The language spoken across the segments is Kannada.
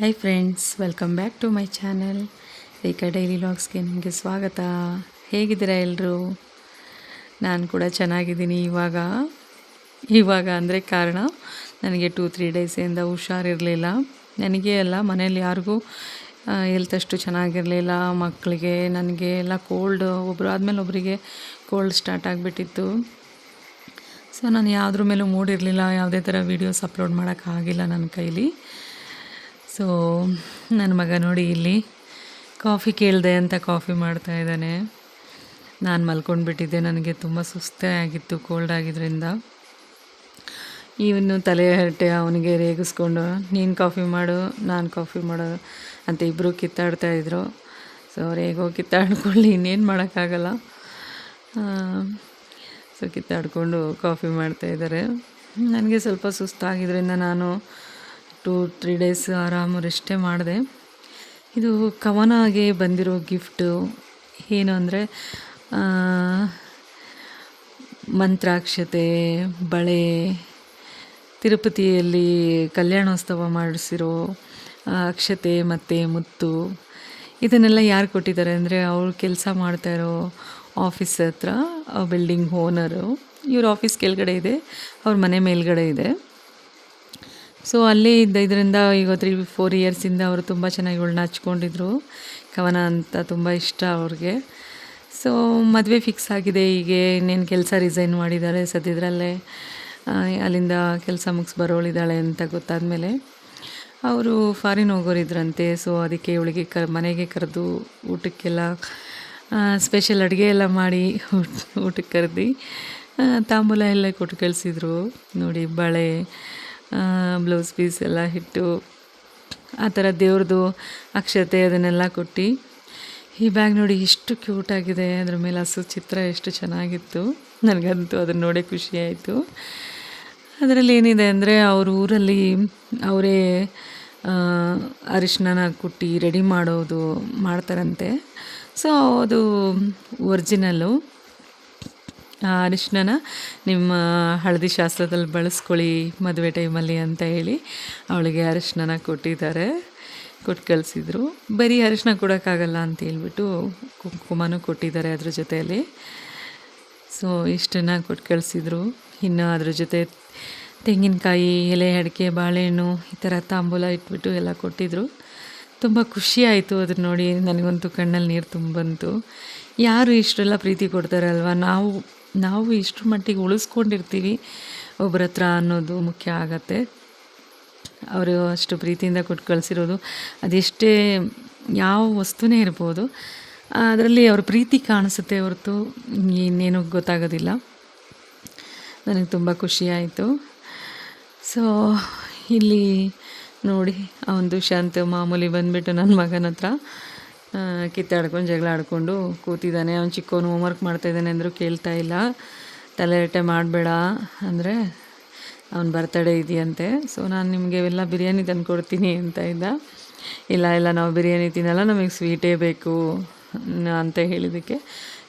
Hi friends welcome back to my channel Rekha daily ವ್ಲಾಗ್ಸ್ಗೆ ನಿಮಗೆ ಸ್ವಾಗತ. ಹೇಗಿದ್ದೀರಾ ಎಲ್ಲರೂ ನಾನು ಕೂಡ ಚೆನ್ನಾಗಿದ್ದೀನಿ. ಇವಾಗ ಇವಾಗ ಅಂದರೆ ಕಾರಣ, ನನಗೆ ಟೂ ತ್ರೀ ಡೇಸಿಂದ ಹುಷಾರಿರಲಿಲ್ಲ. ನನಗೆ ಅಲ್ಲ ಮನೇಲಿ ಯಾರಿಗೂ ಹೆಲ್ತ್ ಅಷ್ಟು ಚೆನ್ನಾಗಿರಲಿಲ್ಲ. ಮಕ್ಕಳಿಗೆ, ನನಗೆ ಎಲ್ಲ ಕೋಲ್ಡ್ ಒಬ್ಬರು ಆದಮೇಲೆ ಒಬ್ಬರಿಗೆ ಕೋಲ್ಡ್ ಸ್ಟಾರ್ಟ್ ಆಗಿಬಿಟ್ಟಿತ್ತು. ಸೊ ನಾನು ಯಾವುದ್ರ ಮೇಲೂ ಮೂಡಿರಲಿಲ್ಲ, ಯಾವುದೇ ಥರ ವೀಡಿಯೋಸ್ ಅಪ್ಲೋಡ್ ಮಾಡೋಕ್ಕಾಗಿಲ್ಲ ನನ್ನ ಕೈಲಿ. ಸೊ ನನ್ನ ಮಗ ನೋಡಿ ಇಲ್ಲಿ ಕಾಫಿ ಕೇಳಿದೆ ಅಂತ ಕಾಫಿ ಮಾಡ್ತಾ ಇದ್ದಾನೆ. ನಾನು ಮಲ್ಕೊಂಡು ಬಿಟ್ಟಿದ್ದೆ. ನನಗೆ ತುಂಬ ಸುಸ್ತೇ ಆಗಿತ್ತು ಕೋಲ್ಡ್ ಆಗಿದ್ದರಿಂದ ಇವನು ತಲೆ ಹರಟೆ, ಅವನಿಗೆ ರೇಗಿಸ್ಕೊಂಡು, ನೀನು ಕಾಫಿ ಮಾಡು, ನಾನು ಕಾಫಿ ಮಾಡು ಅಂತ ಇಬ್ಬರು ಕಿತ್ತಾಡ್ತಾ ಇದ್ರು. ಸೊ ರೇಗೋ ಕಿತ್ತಾಡ್ಕೊಳ್ಳಿ ಇನ್ನೇನು ಮಾಡೋಕ್ಕಾಗಲ್ಲ. ಸೊ ಕಿತ್ತಾಡಿಕೊಂಡು ಕಾಫಿ ಮಾಡ್ತಾಯಿದ್ದಾರೆ ನನಗೆ ಸ್ವಲ್ಪ ಸುಸ್ತಾಗಿದ್ದರಿಂದ ನಾನು ಟೂ ತ್ರೀ ಡೇಸ್ ಆರಾಮ ರೆಸ್ಟೇ ಮಾಡಿದೆ. ಇದು ಕವನಾಗೆ ಬಂದಿರೋ ಗಿಫ್ಟು ಏನು ಅಂದರೆ ಮಂತ್ರಾಕ್ಷತೆ, ಬಳೆ, ತಿರುಪತಿಯಲ್ಲಿ ಕಲ್ಯಾಣೋತ್ಸವ ಮಾಡಿಸಿರೋ ಅಕ್ಷತೆ ಮತ್ತು ಮುತ್ತು, ಇದನ್ನೆಲ್ಲ ಯಾರು ಕೊಟ್ಟಿದ್ದಾರೆ ಅಂದರೆ ಅವ್ರು ಕೆಲಸ ಮಾಡ್ತಾ ಇರೋ ಆಫೀಸ್ ಹತ್ರ ಬಿಲ್ಡಿಂಗ್ ಓನರು ಇವ್ರ ಆಫೀಸ್ ಕೆಳಗಡೆ ಇದೆ, ಅವ್ರ ಮನೆ ಮೇಲ್ಗಡೆ ಇದೆ. ಸೊ ಅಲ್ಲೇ ಇದ್ದ ಇದರಿಂದ ಈಗ ತ್ರೀ ಫೋರ್ ಇಯರ್ಸಿಂದ ಅವರು ತುಂಬ ಚೆನ್ನಾಗಿ ಇವಳನ್ನ ಹಚ್ಕೊಂಡಿದ್ರು. ಕವನ ಅಂತ ತುಂಬ ಇಷ್ಟ ಅವ್ರಿಗೆ. ಸೊ ಮದುವೆ ಫಿಕ್ಸ್ ಆಗಿದೆ. ಹೀಗೆ ಇನ್ನೇನು ಕೆಲಸ ರಿಸೈನ್ ಮಾಡಿದ್ದಾರೆ ಸದ್ಯದರಲ್ಲೇ. ಅಲ್ಲಿಂದ ಕೆಲಸ ಮುಗಿಸ್ ಬರೋಳಿದ್ದಾಳೆ ಅಂತ ಗೊತ್ತಾದಮೇಲೆ ಅವರು ಫಾರಿನ್ ಹೋಗೋರಿದ್ರಂತೆ. ಸೊ ಅದಕ್ಕೆ ಇವಳಿಗೆ ಕ, ಮನೆಗೆ ಕರೆದು ಊಟಕ್ಕೆಲ್ಲ ಸ್ಪೆಷಲ್ ಅಡುಗೆ ಎಲ್ಲ ಮಾಡಿ ಊಟ ಊಟಕ್ಕೆ ಕರೆದು ತಾಂಬೂಲ ಎಲ್ಲ ಕೊಟ್ಟು ಕಳಿಸಿದ್ರು. ನೋಡಿ, ಬಳೆ ಬ್ಲೌಸ್ ಪೀಸ್ ಎಲ್ಲ ಇಟ್ಟು ಆ ಥರ ದೇವ್ರದ್ದು ಅಕ್ಷತೆ ಅದನ್ನೆಲ್ಲ ಕೊಟ್ಟು ಈ ಬ್ಯಾಗ್ ನೋಡಿ ಎಷ್ಟು ಕ್ಯೂಟಾಗಿದೆ ಅದ್ರ ಮೇಲೆ ಹಸು ಚಿತ್ರ ಎಷ್ಟು ಚೆನ್ನಾಗಿತ್ತು. ನನಗಂತೂ ಅದನ್ನು ನೋಡೇ ಖುಷಿ ಆಯಿತು. ಅದರಲ್ಲಿ ಏನಿದೆ ಅಂದರೆ ಅವ್ರ ಊರಲ್ಲಿ ಅವರೇ ಅರಿಶಿನ ಕುಟ್ಟಿ ರೆಡಿ ಮಾಡೋದು ಮಾಡ್ತಾರಂತೆ. ಸೊ ಅದು ಒರ್ಜಿನಲ್ಲು ಆ ಅರಿಶಿನ ನಿಮ್ಮ ಹಳದಿ ಶಾಸ್ತ್ರದಲ್ಲಿ ಬಳಸ್ಕೊಳ್ಳಿ ಮದುವೆ ಟೈಮಲ್ಲಿ ಅಂತ ಹೇಳಿ ಅವಳಿಗೆ ಅರಿಶಿನ ಕೊಟ್ಟಿದ್ದಾರೆ, ಕೊಟ್ಟು ಕಳಿಸಿದ್ರು. ಬರೀ ಅರಿಶಿನ ಕೊಡೋಕ್ಕಾಗಲ್ಲ ಅಂತ ಹೇಳ್ಬಿಟ್ಟು ಕುಂಕುಮನೂ ಕೊಟ್ಟಿದ್ದಾರೆ ಅದ್ರ ಜೊತೆಯಲ್ಲಿ. ಸೊ ಇಷ್ಟನ್ನು ಕೊಟ್ಟು ಕಳಿಸಿದ್ರು. ಇನ್ನು ಅದ್ರ ಜೊತೆ ತೆಂಗಿನಕಾಯಿ, ಎಲೆ, ಅಡಿಕೆ, ಬಾಳೆಹಣ್ಣು ಈ ಥರ ತಾಂಬೂಲ ಇಟ್ಬಿಟ್ಟು ಎಲ್ಲ ಕೊಟ್ಟಿದ್ರು. ತುಂಬ ಖುಷಿಯಾಯಿತು ಅದನ್ನ ನೋಡಿ. ನನಗಂತೂ ಕಣ್ಣಲ್ಲಿ ನೀರು ತುಂಬಂತು ಯಾರು ಇಷ್ಟೆಲ್ಲ ಪ್ರೀತಿ ಕೊಡ್ತಾರಲ್ವ? ನಾವು ನಾವು ಇಷ್ಟು ಮಟ್ಟಿಗೆ ಉಳಿಸ್ಕೊಂಡಿರ್ತೀವಿ. ಒಬ್ಬರ ಹತ್ರ ಅನ್ನೋದು ಮುಖ್ಯ ಆಗತ್ತೆ. ಅವರು ಅಷ್ಟು ಪ್ರೀತಿಯಿಂದ ಕೊಟ್ಟು ಕಳಿಸಿರೋದು, ಅದೆಷ್ಟೇ ಯಾವ ವಸ್ತುನೇ ಇರ್ಬೋದು, ಅದರಲ್ಲಿ ಅವ್ರ ಪ್ರೀತಿ ಕಾಣಿಸುತ್ತೆ ಹೊರತು ಇನ್ನೇನು ಗೊತ್ತಾಗೋದಿಲ್ಲ. ನನಗೆ ತುಂಬ ಖುಷಿ ಆಯಿತು. ಸೊ ಇಲ್ಲಿ ನೋಡಿ ಒಂದು ಶಾಂತ ಮಾಮೂಲಿ ಬಂದುಬಿಟ್ಟು ನನ್ನ ಮಗನ ಹತ್ರ. ಕಿತ್ತಾಡ್ಕೊಂಡು ಜಗಳ ಆಡ್ಕೊಂಡು ಕೂತಿದ್ದಾನೆ. ಅವ್ನು ಚಿಕ್ಕವನು ಹೋಮ್ವರ್ಕ್ ಮಾಡ್ತಾಯಿದ್ದಾನೆ ಅಂದರೂ ಕೇಳ್ತಾ ಇಲ್ಲ. ತಲೆರಟೆ ಮಾಡಬೇಡ ಅಂದರೆ ಅವ್ನು ಬರ್ತಡೇ ಇದೆಯಂತೆ. ಸೊ ನಾನು ನಿಮಗೆ ಎಲ್ಲ ಬಿರಿಯಾನಿ ತಂದು ಕೊಡ್ತೀನಿ ಅಂತ ಇದ್ದ. ಇಲ್ಲ ಇಲ್ಲ, ನಾವು ಬಿರಿಯಾನಿ ತಿನ್ನಲ್ಲ, ನಮಗೆ ಸ್ವೀಟೇ ಬೇಕು ಅಂತ ಹೇಳಿದ್ದಕ್ಕೆ.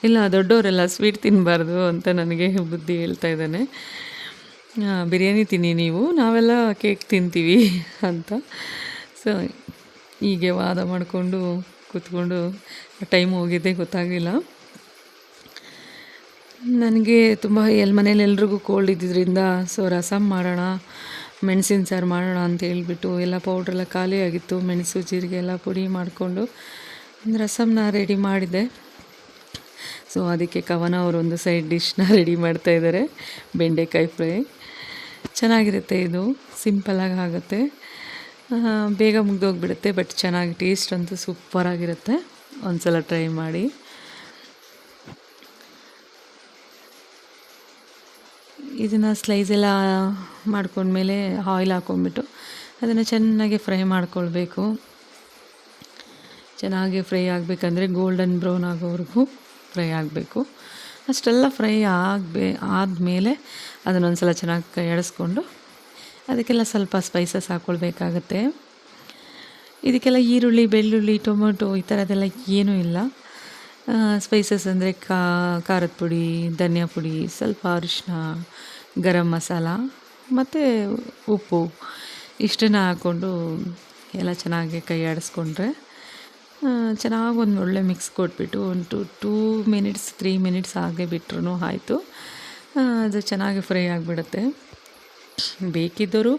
ಇಲ್ಲ, ದೊಡ್ಡವರೆಲ್ಲ ಸ್ವೀಟ್ ತಿನ್ನಬಾರ್ದು ಅಂತ ನನಗೆ ಬುದ್ಧಿ ಹೇಳ್ತಾ ಇದ್ದಾನೆ. ಬಿರಿಯಾನಿ ತಿನ್ನಿ ನೀವು, ನಾವೆಲ್ಲ ಕೇಕ್ ತಿಂತೀವಿ ಅಂತ. ಸೊ ಹೀಗೆ ವಾದ ಮಾಡಿಕೊಂಡು ಕೂತ್ಕೊಂಡು ಟೈಮ್ ಹೋಗಿದ್ದೆ ಗೊತ್ತಾಗಿಲ್ಲ ನನಗೆ ತುಂಬ ಎಲ್ಲಿ ಮನೇಲಿ ಎಲ್ರಿಗೂ ಕೋಲ್ಡ್ ಇದ್ದಿದ್ದರಿಂದ ಸೊ ರಸಮ್ ಮಾಡೋಣ, ಮೆಣಸಿನ ಸಾರು ಮಾಡೋಣ ಅಂತ ಹೇಳ್ಬಿಟ್ಟು ಎಲ್ಲ ಪೌಡ್ರೆಲ್ಲ ಖಾಲಿ ಆಗಿತ್ತು. ಮೆಣಸು, ಜೀರಿಗೆ ಎಲ್ಲ ಪುಡಿ ಮಾಡಿಕೊಂಡು ರಸಮ್ನ ರೆಡಿ ಮಾಡಿದೆ. ಸೊ ಅದಕ್ಕೆ ಕವನ ಅವರು ಒಂದು ಸೈಡ್ ಡಿಶ್ನ ರೆಡಿ ಮಾಡ್ತಾಯಿದ್ದಾರೆ ಬೆಂಡೆಕಾಯಿ ಫ್ರೈ. ಚೆನ್ನಾಗಿರುತ್ತೆ ಇದು. ಸಿಂಪಲಾಗಿ ಆಗುತ್ತೆ. ಬೇಗ ಮುಗ್ದೋಗ್ಬಿಡುತ್ತೆ ಬಟ್ ಚೆನ್ನಾಗಿ ಟೇಸ್ಟ್ ಅಂತೂ ಸೂಪರಾಗಿರುತ್ತೆ ಒಂದು ಸಲ ಟ್ರೈ ಮಾಡಿ. ಇದನ್ನು ಸ್ಲೈಸ್ ಎಲ್ಲ ಮಾಡ್ಕೊಂಡ್ಮೇಲೆ ಆಯಿಲ್ ಹಾಕೊಂಡ್ಬಿಟ್ಟು ಅದನ್ನು ಚೆನ್ನಾಗಿ ಫ್ರೈ ಮಾಡ್ಕೊಳ್ಬೇಕು. ಚೆನ್ನಾಗಿ ಫ್ರೈ ಆಗಬೇಕಂದ್ರೆ ಗೋಲ್ಡನ್ ಬ್ರೌನ್ ಆಗೋವರೆಗೂ ಫ್ರೈ ಆಗಬೇಕು. ಅಷ್ಟೆಲ್ಲ ಫ್ರೈ ಆಗಬೇ, ಆದಮೇಲೆ ಅದನ್ನೊಂದು ಸಲ ಚೆನ್ನಾಗಿ ಕೈ ಅದಕ್ಕೆಲ್ಲ ಸ್ವಲ್ಪ ಸ್ಪೈಸಸ್ ಹಾಕ್ಕೊಳ್ಬೇಕಾಗತ್ತೆ ಇದಕ್ಕೆಲ್ಲ ಈರುಳ್ಳಿ, ಬೆಳ್ಳುಳ್ಳಿ, ಟೊಮೊಟೊ ಈ ಥರದ್ದೆಲ್ಲ ಏನೂ ಇಲ್ಲ. ಸ್ಪೈಸಸ್ ಅಂದರೆ ಖಾರದ ಪುಡಿ, ಧನಿಯಾ ಪುಡಿ, ಸ್ವಲ್ಪ ಅರಿಶಿನ ಗರಂ ಮಸಾಲ, ಮತ್ತು ಉಪ್ಪು ಇಷ್ಟನ್ನ ಹಾಕ್ಕೊಂಡು ಎಲ್ಲ ಚೆನ್ನಾಗಿ ಕೈ ಆಡಿಸ್ಕೊಂಡ್ರೆ ಚೆನ್ನಾಗಿ ಒಂದು ಒಳ್ಳೆ ಮಿಕ್ಸ್ ಕೊಟ್ಬಿಟ್ಟು ಒಂದು two, two minutes three minutes ಹಾಗೆ ಬಿಟ್ರೂ ಆಯಿತು. ಅದು ಚೆನ್ನಾಗಿ ಫ್ರೈ ಆಗಿಬಿಡುತ್ತೆ. ಬೇಕಿದ್ದರೂ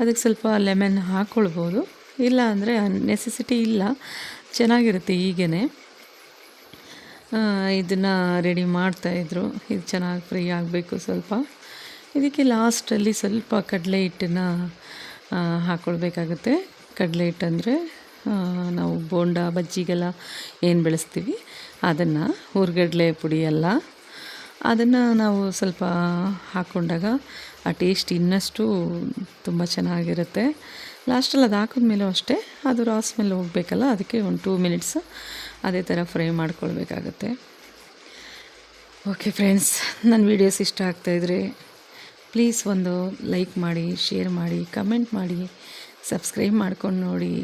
ಅದಕ್ಕೆ ಸ್ವಲ್ಪ ಲೆಮನ್ ಹಾಕ್ಕೊಳ್ಬೋದು ಇಲ್ಲ ಅಂದರೆ ನೆಸೆಸಿಟಿ ಇಲ್ಲ. ಚೆನ್ನಾಗಿರುತ್ತೆ ಈಗೇ ಇದನ್ನು ರೆಡಿ ಮಾಡ್ತಾಯಿದ್ರು ಇದು ಚೆನ್ನಾಗಿ ಫ್ರೈ ಆಗಬೇಕು ಸ್ವಲ್ಪ. ಇದಕ್ಕೆ ಲಾಸ್ಟಲ್ಲಿ ಸ್ವಲ್ಪ ಕಡಲೆ ಹಿಟ್ಟನ್ನು ಹಾಕ್ಕೊಳ್ಬೇಕಾಗುತ್ತೆ ಕಡಲೆ ಹಿಟ್ಟಂದರೆ ನಾವು ಬೋಂಡ ಬಜ್ಜಿಗೆಲ್ಲ ಏನು ಬೆಳೆಸ್ತೀವಿ, ಅದನ್ನು ಹುರ್ಗಡ್ಲೆ ಪುಡಿ ಎಲ್ಲ ಅದನ್ನು ನಾವು ಸ್ವಲ್ಪ ಹಾಕ್ಕೊಂಡಾಗ ಆ ಟೇಸ್ಟ್ ಇನ್ನಷ್ಟು ತುಂಬ ಚೆನ್ನಾಗಿರುತ್ತೆ. ಲಾಸ್ಟಲ್ಲಿ ಅದು ಹಾಕಿದ್ಮೇಲೂ ಅಷ್ಟೇ, ಅದು ರಾಸ್ ಮೇಲೆ ಹೋಗಬೇಕಲ್ಲ, ಅದಕ್ಕೆ ಒಂದು ಟೂ ಮಿನಿಟ್ಸ್ ಅದೇ ಥರ ಫ್ರೈ ಮಾಡ್ಕೊಳ್ಬೇಕಾಗತ್ತೆ. ಓಕೆ ಫ್ರೆಂಡ್ಸ್ ನನ್ನ ವೀಡಿಯೋಸ್ ಇಷ್ಟ ಆಗ್ತಾಯಿದ್ರೆ ಪ್ಲೀಸ್ ಒಂದು ಲೈಕ್ ಮಾಡಿ ಶೇರ್ ಮಾಡಿ ಕಮೆಂಟ್ ಮಾಡಿ ಸಬ್ಸ್ಕ್ರೈಬ್ ಮಾಡ್ಕೊಂಡು ನೋಡಿ.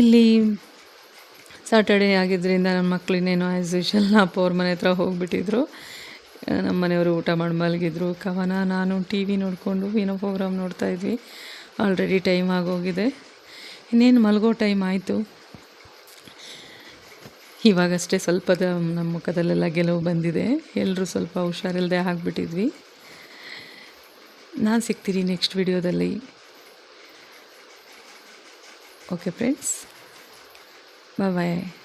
ಇಲ್ಲಿ ಸಾಟರ್ಡೇ ಆಗಿದ್ದರಿಂದ ನನ್ನ ಇನ್ನೇನೋ ಆ್ಯಸ್ ಯೂಶಲ್ ಅಪ್ಪ ಅವ್ರ ಮನೆ ಹತ್ರ ಹೋಗಿಬಿಟ್ಟಿದ್ರು. ನಮ್ಮ ಮನೆಯವರು ಊಟ ಮಾಡಿ ಮಲಗಿದ್ರು. ಕವನ, ನಾನು ಟಿ ವಿ ನೋಡಿಕೊಂಡು ಏನೋ ಪ್ರೋಗ್ರಾಮ್ ನೋಡ್ತಾಯಿದ್ವಿ ಆಲ್ರೆಡಿ ಟೈಮ್ ಆಗೋಗಿದೆ. ಇನ್ನೇನು ಮಲಗೋ ಟೈಮ್ ಆಯಿತು. ಇವಾಗಷ್ಟೇ ಸ್ವಲ್ಪದ ನಮ್ಮ ಮುಖದಲ್ಲೆಲ್ಲ ಗೆಲುವು ಬಂದಿದೆ. ಎಲ್ಲರೂ ಸ್ವಲ್ಪ ಹುಷಾರಿಲ್ಲದೆ ಆಗಿಬಿಟ್ಟಿದ್ವಿ. ನಾನು ಸಿಗ್ತೀನಿ ನೆಕ್ಸ್ಟ್ ವಿಡಿಯೋದಲ್ಲಿ ಓಕೆ ಫ್ರೆಂಡ್ಸ್ 拜拜。